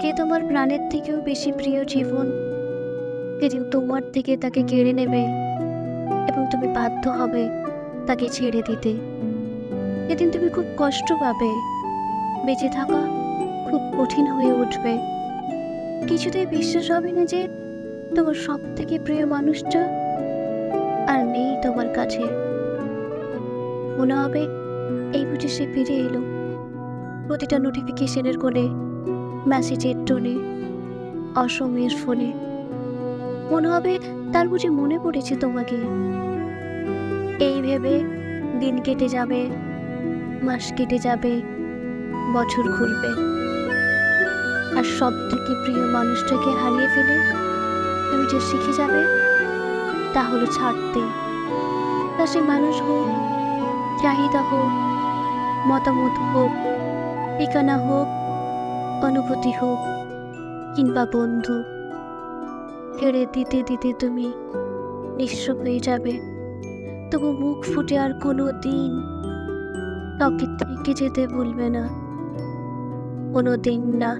যে তোমার প্রাণের থেকেও বেশি প্রিয় জীবন যেদিন তোমার থেকে তাকে কেড়ে নেবে এবং তুমি বাধ্য হবে তাকে ছেড়ে দিতে। যেদিন তুমি খুব কষ্ট পাবে, বেঁচে থাকা খুব কঠিন হয়ে উঠবে। কিছুতেই বিশ্বাস হবে না যে তোমার সব থেকে প্রিয় মানুষটা আর নেই তোমার কাছে। মনে হবে এই বুঝে সে ফিরে এলো। প্রতিটা নোটিফিকেশনের কোণে মেসেজের টোনে অসমের ফোনে। মনে হবে তার বুঝি মনে পড়েছে তোমাকে। এই ভেবে দিন কেটে যাবে, মাস কেটে যাবে, বছর ঘুরবে। আর সব থেকে প্রিয় মানুষটাকে হারিয়ে ফেলে তুমি যে শিখে যাবে, তা হলো ছাড়তে। তা সে মানুষ হোক, চাহিদা হোক, মতামত হোক, ঠিকানা হোক অনুভূতি হোক কিংবা বন্ধু ছেড়ে দিতে দিতে তুমি নিঃস্ব হয়ে যাবে। তবু মুখ ফুটে আর কোনো দিন কাউকে থেকে যেতে ভুলবে না। কোনো দিন না।